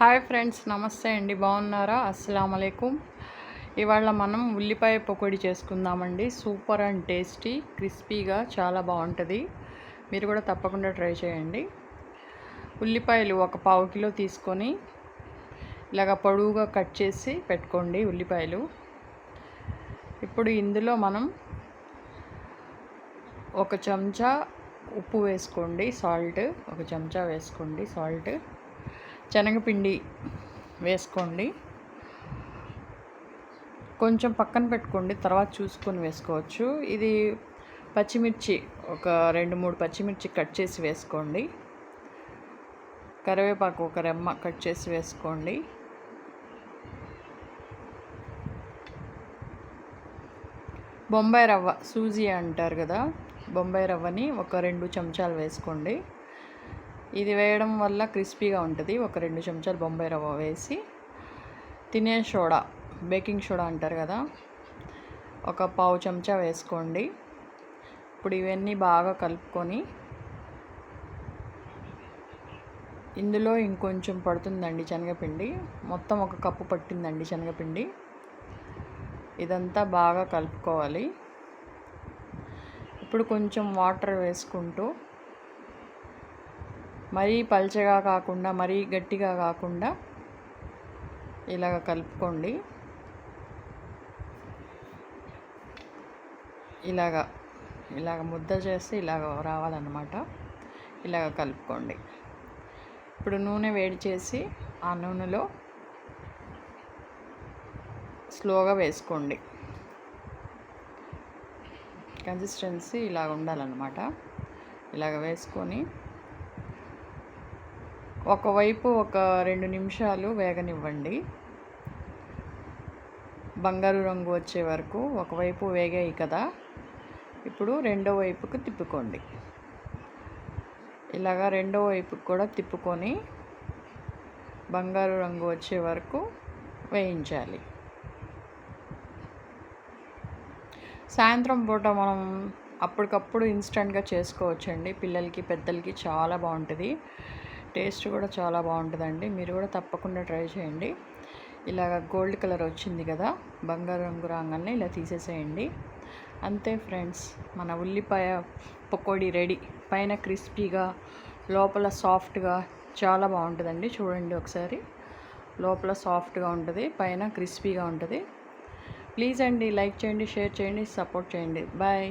Hi friends నమస్తే అండి. బాగున్నారా? అస్సలం అయికం ఇవాళ మనం ఉల్లిపాయ పకోడీ చేసుకుందామండి. సూపర్ అండ్ టేస్టీ క్రిస్పీగా చాలా బాగుంటుంది. మీరు కూడా తప్పకుండా ట్రై చేయండి. ఉల్లిపాయలు ఒక పావు కిలో తీసుకొని ఇలాగ పొడవుగా కట్ చేసి పెట్టుకోండి ఉల్లిపాయలు. ఇప్పుడు ఇందులో మనం ఒక చెంచా ఉప్పు వేసుకోండి సాల్ట్. ఒక చెంచా వేసుకోండి సాల్ట్. శనగపిండి వేసుకోండి. కొంచెం పక్కన పెట్టుకోండి తర్వాత చూసుకొని వేసుకోవచ్చు. ఇది పచ్చిమిర్చి ఒక రెండు మూడు పచ్చిమిర్చి కట్ చేసి వేసుకోండి. కరివేపాకు ఒక రెమ్మ కట్ చేసి వేసుకోండి. బొంబాయి రవ్వ సూజీ అంటారు కదా బొంబాయి రవ్వని ఒక రెండు చెంచాలు వేసుకోండి. ఇది వేయడం వల్ల క్రిస్పీగా ఉంటుంది. ఒక రెండు చెంచాలు బొంబాయి రవ్వ వేసి తినే సోడా బేకింగ్ సోడా అంటారు కదా ఒక పావు చెంచా వేసుకోండి. ఇప్పుడు ఇవన్నీ బాగా కలుపుకొని ఇందులో ఇంకొంచెం పడుతుందండి శనగపిండి. మొత్తం ఒక కప్పు పట్టిందండి శనగపిండి. ఇదంతా బాగా కలుపుకోవాలి. ఇప్పుడు కొంచెం వాటర్ వేసుకుంటూ మరీ పల్చగా కాకుండా మరీ గట్టిగా కాకుండా ఇలాగ కలుపుకోండి. ఇలాగ ఇలాగ ముద్ద చేస్తే ఇలాగ రావాలన్నమాట. ఇలాగ కలుపుకోండి. ఇప్పుడు నూనె వేడి చేసి ఆ నూనెలో స్లోగా వేసుకోండి. కన్సిస్టెన్సీ ఇలాగ ఉండాలన్నమాట. ఇలాగ వేసుకొని ఒకవైపు ఒక రెండు నిమిషాలు వేగనివ్వండి. బంగారు రంగు వచ్చే వరకు ఒకవైపు వేగాయి కదా. ఇప్పుడు రెండో వైపుకు తిప్పుకోండి. ఇలాగా రెండో వైపుకు కూడా తిప్పుకొని బంగారు రంగు వచ్చే వరకు వేయించాలి. సాయంత్రం పూట మనం అప్పటికప్పుడు ఇన్స్టెంట్గా చేసుకోవచ్చండి. పిల్లలకి పెద్దలకి చాలా బాగుంటుంది. టేస్ట్ కూడా చాలా బాగుంటుందండి. మీరు కూడా తప్పకుండా ట్రై చేయండి. ఇలాగ గోల్డ్ కలర్ వచ్చింది కదా బంగారు రంగు రాగానే ఇలా తీసేసేయండి. అంతే ఫ్రెండ్స్ మన ఉల్లిపాయ పకోడీ రెడీ. పైన క్రిస్పీగా లోపల సాఫ్ట్గా చాలా బాగుంటుందండి. చూడండి ఒకసారి. లోపల సాఫ్ట్గా ఉంటుంది పైన క్రిస్పీగా ఉంటుంది. ప్లీజ్ అండి లైక్ చేయండి షేర్ చేయండి సపోర్ట్ చేయండి. బాయ్.